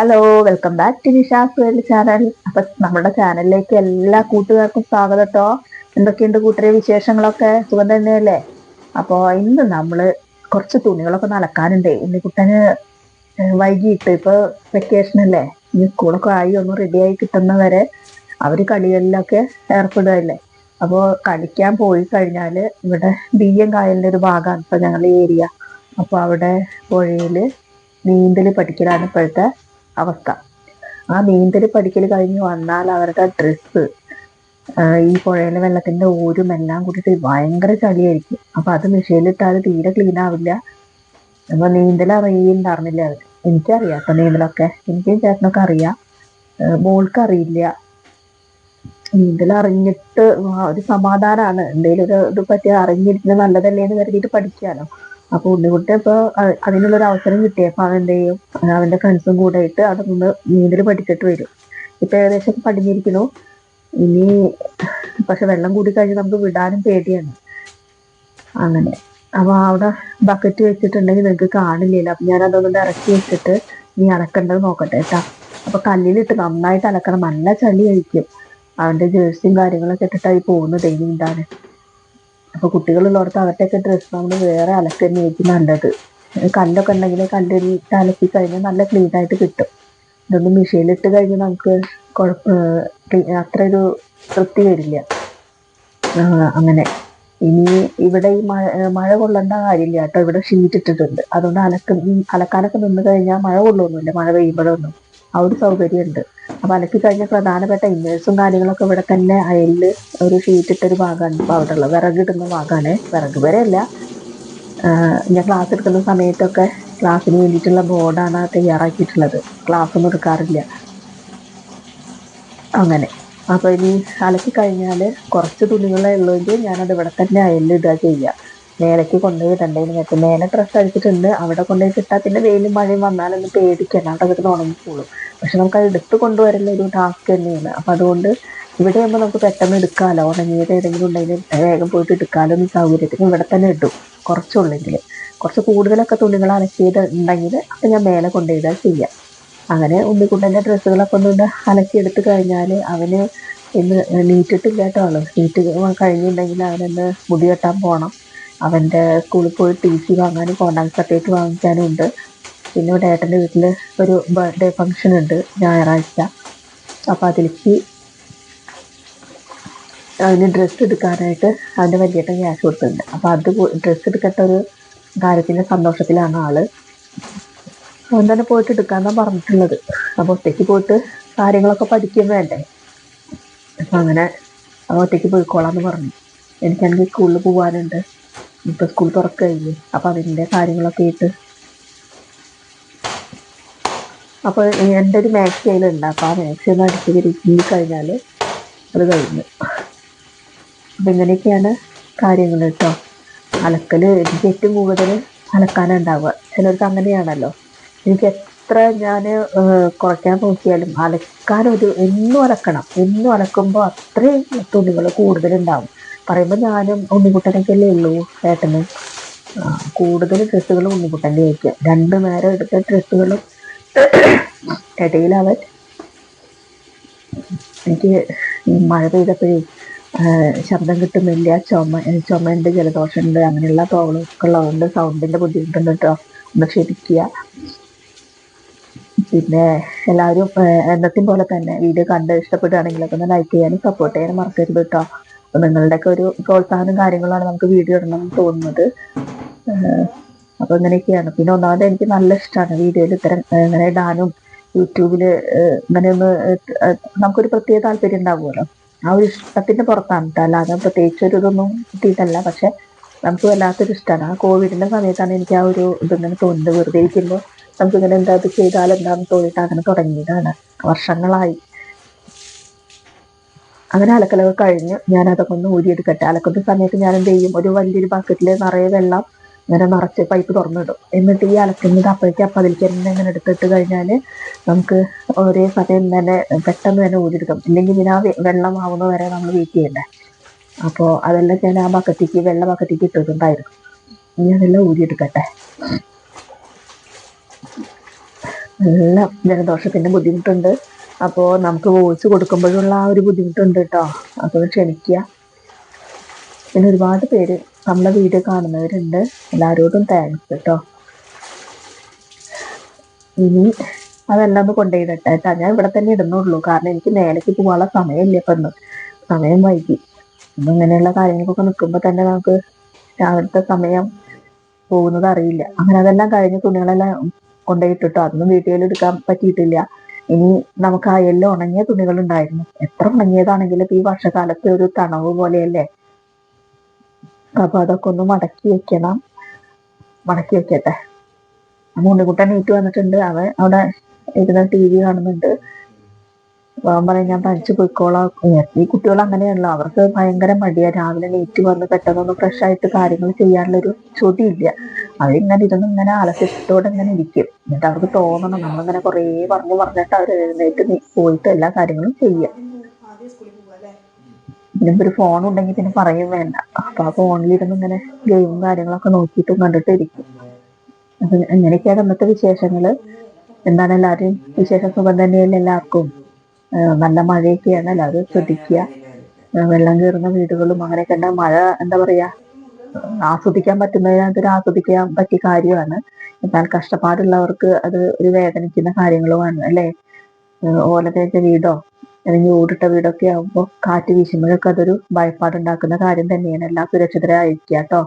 Hello welcome back to Nisha's world channel അപ്പൊ നമ്മുടെ ചാനലിലേക്ക് എല്ലാ കൂട്ടുകാർക്കും സ്വാഗതം കേട്ടോ എന്തൊക്കെയുണ്ട് കൂട്ടരെ വിശേഷങ്ങളൊക്കെ? സുഖം തന്നെയല്ലേ? അപ്പോ ഇന്ന് നമ്മൾ കുറച്ച് തുണികളൊക്കെ നടക്കാനുണ്ട് ഇന്ന് കുട്ടന് വൈകിട്ട് ഇപ്പൊ വെക്കേഷൻ അല്ലേ? ഇനി സ്കൂളൊക്കെ ആയി ഒന്ന് റെഡിയായി കിട്ടുന്നവരെ അവർ കളികളിലൊക്കെ ഏർപ്പെടുകയല്ലേ? അപ്പോൾ കളിക്കാൻ പോയി കഴിഞ്ഞാൽ ഇവിടെ ബിയ്യം കായലിന്റെ ഒരു ഭാഗമാണ് ഇപ്പൊ ഞങ്ങളുടെ ഏരിയ അപ്പൊ അവിടെ പുഴയിൽ നീന്തൽ പഠിക്കലാണ് ഇപ്പോഴത്തെ അവസ്ഥ. ആ നീന്തൽ പഠിക്കൽ കഴിഞ്ഞ് വന്നാൽ അവരുടെ ഡ്രസ്സ് ഈ പുഴയിലെ വെള്ളത്തിന്റെ ഓരും എല്ലാം കൂടിയിട്ട് ഭയങ്കര ചളിയായിരിക്കും. അപ്പൊ അത് മെഷീനിലിട്ടാൽ തീരെ ക്ലീൻ ആവില്ല. അപ്പൊ നീന്തൽ അറിയുന്നുണ്ടായിരുന്നില്ല അവർ എനിക്കറിയാം കേട്ടോ നീന്തലൊക്കെ. എനിക്കും ചേട്ടനൊക്കെ അറിയാം. മോൾക്ക് അറിയില്ല നീന്തൽ അറിഞ്ഞിട്ട് ഒരു സമാധാനമാണ് എന്തെങ്കിലും ഒരു ഇത് പറ്റി അറിഞ്ഞിരിക്കുന്നത് നല്ലതല്ലേ എന്ന് കരുതിയിട്ട് പഠിക്കാലോ. അപ്പൊ ഉണ്ണിക്കുട്ടി ഇപ്പൊ അതിനുള്ളൊരു അവസരം കിട്ടിയപ്പോ അവൻ എന്ത് അവന്റെ ഫ്രണ്ട്സും കൂടെ ആയിട്ട് അതൊന്ന് നീന്തൽ പഠിച്ചിട്ട് വരും. ഇപ്പൊ ഏകദേശം പഠിഞ്ഞിരിക്കുന്നു ഇനി പക്ഷെ വെള്ളം കൂടി കഴിഞ്ഞ് നമുക്ക് വിടാനും പേടിയാണ്. അങ്ങനെ. അപ്പൊ അവിടെ ബക്കറ്റ് വെച്ചിട്ടുണ്ടെങ്കിൽ നിങ്ങൾക്ക് കാണില്ലല്ലോ. അപ്പൊ ഞാൻ അതൊന്നും ഇറക്കി വെച്ചിട്ട് നീ അലക്കേണ്ടത് നോക്കട്ടെ കേട്ടാ. അപ്പൊ കല്ലിലിട്ട് നന്നായിട്ട് അലക്കണം. നല്ല ചളി കഴിക്കും അവന്റെ ജേഴ്സിയും കാര്യങ്ങളൊക്കെ ഇട്ടിട്ടായി പോകുന്നത് നീന്താന് അപ്പൊ കുട്ടികളുള്ളവർക്ക് അവരുടെയൊക്കെ ഡ്രസ്സ് നമ്മൾ വേറെ അലക്ക് തന്നെയായിരിക്കും നല്ലത്. കല്ലൊക്കെ ഉണ്ടെങ്കിൽ കല്ലിട്ട് അലക്കി കഴിഞ്ഞാൽ നല്ല ക്ലീൻ ആയിട്ട് കിട്ടും. ഇതൊന്നും മെഷീനിലിട്ട് കഴിഞ്ഞാൽ നമുക്ക് അത്ര ഒരു തൃപ്തി വരില്ല. അങ്ങനെ. ഇനി ഇവിടെ ഈ മഴ മഴ കൊള്ളേണ്ട കാര്യമില്ല കേട്ടോ. ഇവിടെ ഷീറ്റ് ഇട്ടിട്ടുണ്ട്. അതുകൊണ്ട് അലക്ക് അലക്കാനൊക്കെ നിന്ന് കഴിഞ്ഞാൽ മഴ കൊള്ളൊന്നുമില്ല. മഴ പെയ്യുമ്പോഴൊന്നും. ആ ഒരു സൗകര്യമുണ്ട്. അപ്പൊ അലക്കി കഴിഞ്ഞ പ്രധാനപ്പെട്ട ഇന്നേഴ്സും കാര്യങ്ങളൊക്കെ ഇവിടെ തന്നെ അയലിൽ ഒരു ഷീറ്റ് ഇട്ടൊരു ഭാഗമാണ് അവിടെ ഉള്ളത്. വിറകിടുന്ന ഭാഗമാണ്. വിറക് വരെയല്ല ഞാൻ ക്ലാസ് എടുക്കുന്ന സമയത്തൊക്കെ ക്ലാസ്സിന് വേണ്ടിയിട്ടുള്ള ബോർഡാണ് തയ്യാറാക്കിയിട്ടുള്ളത്. ക്ലാസ് ഒന്നും എടുക്കാറില്ല. അങ്ങനെ. അപ്പൊ ഇനി അലക്കി കഴിഞ്ഞാൽ കുറച്ച് തുണികളേ ഉള്ളൂവെങ്കിൽ ഞാനത് ഇവിടെ തന്നെ അയലിടുക ചെയ്യുക. മേലേക്ക് കൊണ്ടുപോയിട്ടുണ്ട് ഇടണ്ടേന്ന് നേരെ മേലെ ഡ്രസ്സ് അടിച്ചിട്ടുണ്ട്. അവിടെ കൊണ്ടുപോയി കിട്ടാ പിന്നെ വെയിലും മഴയും വന്നാലൊന്നും പേടിക്കണ്ട. അവിടെ കിട്ടുന്ന പക്ഷെ നമുക്ക് അത് എടുത്ത് കൊണ്ടുവരൽ ഒരു ടാസ്ക് തന്നെയാണ്. അപ്പൊ അതുകൊണ്ട് ഇവിടെ ആകുമ്പോൾ നമുക്ക് പെട്ടെന്ന് എടുക്കാമല്ലോ ഉണങ്ങിയത് ഏതെങ്കിലും ഉണ്ടെങ്കിൽ വേഗം പോയിട്ട് എടുക്കാമല്ലോ എന്ന് സൗകര്യത്തിന് ഇവിടെ തന്നെ ഇട്ടു കുറച്ചുള്ളെങ്കിൽ കുറച്ച് കൂടുതലൊക്കെ തുണികൾ അലക്കിയത് ഉണ്ടെങ്കിൽ അപ്പം ഞാൻ മേലെ കൊണ്ടുപോയിടുക ചെയ്യാം. അങ്ങനെ ഉണ്ണിക്കുട്ടന്റെ ഡ്രസ്സുകളൊക്കെ ഒന്ന് അലക്കി എടുത്തു കഴിഞ്ഞാൽ അവന് ഇന്ന് നീറ്റിട്ടില്ല കേട്ടോ. നീറ്റ് കഴിഞ്ഞിട്ടുണ്ടെങ്കിൽ അവനൊന്ന് മുടി കെട്ടാൻ പോകണം അവന്റെ സ്കൂളിൽ പോയി ടി സി വാങ്ങാനും കോണ്ടാക്ട് സർട്ടിഫിക്കറ്റ് വാങ്ങിക്കാനും ഉണ്ട്. പിന്നെ ഇവിടെ ഏട്ടന്റെ വീട്ടിൽ ഒരു ബർത്ത്ഡേ ഫംഗ്ഷൻ ഉണ്ട് ഞായറാഴ്ച. അപ്പം അതിലേക്ക് അതിന് ഡ്രസ്സ് എടുക്കാനായിട്ട് അവന്റെ വലിയേട്ടൻ ക്യാഷ് കൊടുത്തിട്ടുണ്ട്. അപ്പോൾ അത് ഡ്രസ്സ് എടുക്കേണ്ട ഒരു കാര്യത്തിന്റെ സന്തോഷത്തിലാണ് ആൾ. അവൻ തന്നെ പോയിട്ട് എടുക്കാമെന്നാണ് പറഞ്ഞിട്ടുള്ളത്. അപ്പോൾ ഒറ്റയ്ക്ക് പോയിട്ട് കാര്യങ്ങളൊക്കെ പഠിക്കുകയും വേണ്ടേ? അപ്പം അങ്ങനെ അവൻ ഒറ്റയ്ക്ക് പോയിക്കോളാം എന്ന് പറഞ്ഞു. എനിക്കാണെങ്കിൽ സ്കൂളിൽ പോകാനുണ്ട് ഇപ്പം സ്കൂൾ തുറക്കുകയില്ലേ അപ്പോൾ അതിന്റെ കാര്യങ്ങളൊക്കെ ആയിട്ട് അപ്പോൾ എന്റെ ഒരു മാക്സി അതിലുണ്ട് അപ്പോൾ ആ മാക്സി ഒന്ന് അടിച്ച് തിരിച്ച് കഴിഞ്ഞാൽ അത് കഴിഞ്ഞു. അപ്പം ഇങ്ങനെയൊക്കെയാണ് കാര്യങ്ങൾ കേട്ടോ. അലക്കൽ എനിക്ക് ഏറ്റവും കൂടുതൽ അലക്കാനുണ്ടാവുക ചിലർക്ക് അങ്ങനെയാണല്ലോ. എനിക്ക് എത്ര ഞാൻ കുറയ്ക്കാൻ നോക്കിയാലും അലക്കാനൊരു എന്നും അലക്കണം. എന്നും അലക്കുമ്പോൾ അത്രയും തുണികൾ കൂടുതലുണ്ടാവും. പറയുമ്പോൾ ഞാനും ഉണ്ണിക്കുട്ടനൊക്കെയല്ലേ ഉള്ളൂ ഏട്ടനും. കൂടുതൽ ഡ്രസ്സുകൾ ഉണ്ണിക്കുട്ടന്റെ ആയിരിക്കും. രണ്ട് നേരം എടുത്ത ഡ്രസ്സുകളും ഇടയിൽ അവൻ എനിക്ക് മഴ പെയ്തപ്പോഴേ ശബ്ദം കിട്ടുന്നില്ല. ചുമ ചുമയുണ്ട് ജലദോഷമുണ്ട് അങ്ങനെയുള്ള പ്രോബ്ലംസ് ഉള്ളതുകൊണ്ട് സൗണ്ടിന്റെ ബുദ്ധിമുട്ടുണ്ട് കേട്ടോ ഒന്ന് ക്ഷമിക്കുക. പിന്നെ എല്ലാവരും എന്നത്തെയും പോലെ തന്നെ വീഡിയോ കണ്ട് ഇഷ്ടപ്പെടുകയാണെങ്കിലൊക്കെ ഒന്ന് ലൈക്ക് ചെയ്യാനും സപ്പോർട്ട് ചെയ്യാനും മറക്കരുത് കേട്ടോ അപ്പം നിങ്ങളുടെയൊക്കെ ഒരു പ്രോത്സാഹനം കാര്യങ്ങളാണ് നമുക്ക് വീഡിയോ ഇടണം എന്ന് തോന്നുന്നത്. അപ്പോൾ ഇങ്ങനെയൊക്കെയാണ്. പിന്നെ ഒന്നാമത് എനിക്ക് നല്ല ഇഷ്ടമാണ് വീഡിയോയിൽ ഇത്തരം ഇങ്ങനെ ഇടാനും യൂട്യൂബിൽ ഇങ്ങനെ ഒന്ന് നമുക്കൊരു പ്രത്യേക താല്പര്യം ഉണ്ടാവുമല്ലോ. ആ ഒരു ഇഷ്ടത്തിന്റെ പുറത്താണ്. അല്ലാതെ പ്രത്യേകിച്ച് ഒരു ഇതൊന്നും കിട്ടിയിട്ടല്ല. പക്ഷെ നമുക്ക് വല്ലാത്തൊരു ഇഷ്ടമാണ് ആ കോവിഡിന്റെ സമയത്താണ് എനിക്ക് ആ ഒരു ഇതിങ്ങനെ തോന്നുന്നത്. വെറുതെ ഇരിക്കുമ്പോൾ നമുക്കിങ്ങനെ എന്താ ഇത് ചെയ്താൽ എന്താന്ന് തോന്നിയിട്ട് അങ്ങനെ തുടങ്ങിയതാണ്. വർഷങ്ങളായി. അങ്ങനെ അലക്കലൊക്കെ കഴിഞ്ഞ് ഞാൻ അതൊക്കെ ഒന്ന് ഊരിയെടുക്കട്ടെ. അലക്കുന്ന സമയത്ത് ഞാൻ എന്ത് ചെയ്യും? ഒരു വലിയൊരു ബക്കറ്റിൽ നിറയെ വെള്ളം ഇങ്ങനെ നിറച്ച് പൈപ്പ് തുറന്നിടും. എന്നിട്ട് ഈ അലക്കുന്നത് അപ്പോഴേക്കും അപ്പം അതിലേക്ക് തന്നെ ഇങ്ങനെ എടുത്തിട്ട് കഴിഞ്ഞാൽ നമുക്ക് ഒരേ സമയം തന്നെ പെട്ടെന്ന് തന്നെ ഊരിയെടുക്കാം. ഇല്ലെങ്കിൽ പിന്നെ ആ വെള്ളം ആവുന്ന വരെ നമ്മൾ വെയിറ്റ് ചെയ്യണ്ടേ. അപ്പോൾ അതെല്ലാം ഞാൻ ആ ബക്കറ്റിക്ക് വെള്ള ബക്കറ്റിക്ക് ഇട്ടിട്ടുണ്ടായിരുന്നു. ഇനി അതെല്ലാം ഊരിയെടുക്കട്ടെ. നല്ല ജലദോഷത്തിന്റെ ബുദ്ധിമുട്ടുണ്ട്. അപ്പോൾ നമുക്ക് വോയിസ് കൊടുക്കുമ്പോഴുള്ള ആ ഒരു ബുദ്ധിമുട്ടുണ്ട് കേട്ടോ അപ്പോൾ ക്ഷമിക്കുക പിന്നെ ഒരുപാട് പേര് നമ്മളെ വീഡിയോ കാണുന്നവരുണ്ട്. എല്ലാവരോടും താങ്ക്സ് കേട്ടോ ഇനി അതെല്ലാം ഒന്ന് കൊണ്ടുപോയിടട്ടെ കേട്ടോ ഞാൻ ഇവിടെ തന്നെ ഇടുന്നുള്ളൂ കാരണം എനിക്ക് മേലേക്ക് പോകാനുള്ള സമയമില്ല ഇപ്പം ഇന്ന് സമയം വൈകി. ഇന്ന് ഇങ്ങനെയുള്ള കാര്യങ്ങൾക്കൊക്കെ നിൽക്കുമ്പോൾ തന്നെ നമുക്ക് രാവിലത്തെ സമയം പോകുന്നത് അറിയില്ല. അങ്ങനെ അതെല്ലാം കഴിഞ്ഞ് തുണികളെല്ലാം കൊണ്ടുപോയിട്ടിട്ടോ അതൊന്നും വീഡിയോയിൽ എടുക്കാൻ പറ്റിയിട്ടില്ല. ഇനി നമുക്ക് ആ എല്ലാം ഉണങ്ങിയ തുണികൾ ഉണ്ടായിരുന്നു എത്ര ഉണങ്ങിയതാണെങ്കിലും ഈ വർഷകാലത്തെ ഒരു തണവ് പോലെയല്ലേ? അപ്പൊ അതൊക്കെ ഒന്ന് മടക്കി വെക്കണം. മടക്കി വെക്കട്ടെ. മുണ്ടുകുട്ടൻ നീറ്റ് വന്നിട്ടുണ്ട്. അവൻ അവിടെ ഇരുന്ന് ടി വി കാണുന്നുണ്ട്. അവൻ പറയും ഞാൻ പഠിച്ചു പോയിക്കോളാം. ഈ കുട്ടികൾ അങ്ങനെയാണല്ലോ. അവർക്ക് ഭയങ്കര മടിയാ. രാവിലെ നീറ്റ് വന്ന് പെട്ടെന്നൊന്ന് ഫ്രഷ് ആയിട്ട് കാര്യങ്ങൾ ചെയ്യാനുള്ളൊരു ചൊടിയില്ല അവരിങ്ങനെ ഇരുന്ന് ഇങ്ങനെ ആലസ്യത്തോടെ ഇങ്ങനെ ഇരിക്കും. എന്നിട്ട് അവർക്ക് തോന്നണം നമ്മളിങ്ങനെ കുറേ പറഞ്ഞു പറഞ്ഞിട്ട് അവർ എഴുന്നേറ്റ് പോയിട്ട് എല്ലാ കാര്യങ്ങളും ചെയ്യാം. പിന്നെ ഒരു ഫോൺ ഉണ്ടെങ്കിൽ പിന്നെ പറയും വേണ്ട. അപ്പൊ ആ ഫോണിലിരുന്ന് ഇങ്ങനെ ഗെയിമും കാര്യങ്ങളൊക്കെ നോക്കിയിട്ടും കണ്ടിട്ട് ഇരിക്കും. അപ്പൊ അങ്ങനെയൊക്കെയാണ് ഇന്നത്തെ വിശേഷങ്ങൾ? എന്താണ് എല്ലാവരും വിശേഷ സുഖം തന്നെയല്ലേ എല്ലാവർക്കും? നല്ല മഴയൊക്കെയാണ്. എല്ലാവരും ശ്രദ്ധിക്കുക. വെള്ളം കയറുന്ന വീടുകളും അങ്ങനെയൊക്കെ ഉണ്ട് മഴ എന്താ പറയാ? ആസ്വദിക്കാൻ പറ്റുന്നതിനകത്ത് ആസ്വദിക്കാൻ പറ്റിയ കാര്യമാണ്. എന്നാൽ കഷ്ടപ്പാടുള്ളവർക്ക് അത് ഒരു വേദനിക്കുന്ന കാര്യങ്ങളുമാണ് അല്ലെ? ഓല തേച്ച വീടോ അല്ലെങ്കിൽ ഓടിട്ട വീടൊക്കെ ആകുമ്പോൾ കാറ്റ് വീശുമ്പോഴൊക്കെ അതൊരു ഭയപ്പാടുണ്ടാക്കുന്ന കാര്യം തന്നെയാണ്. എല്ലാം സുരക്ഷിതരായിരിക്കുക കേട്ടോ.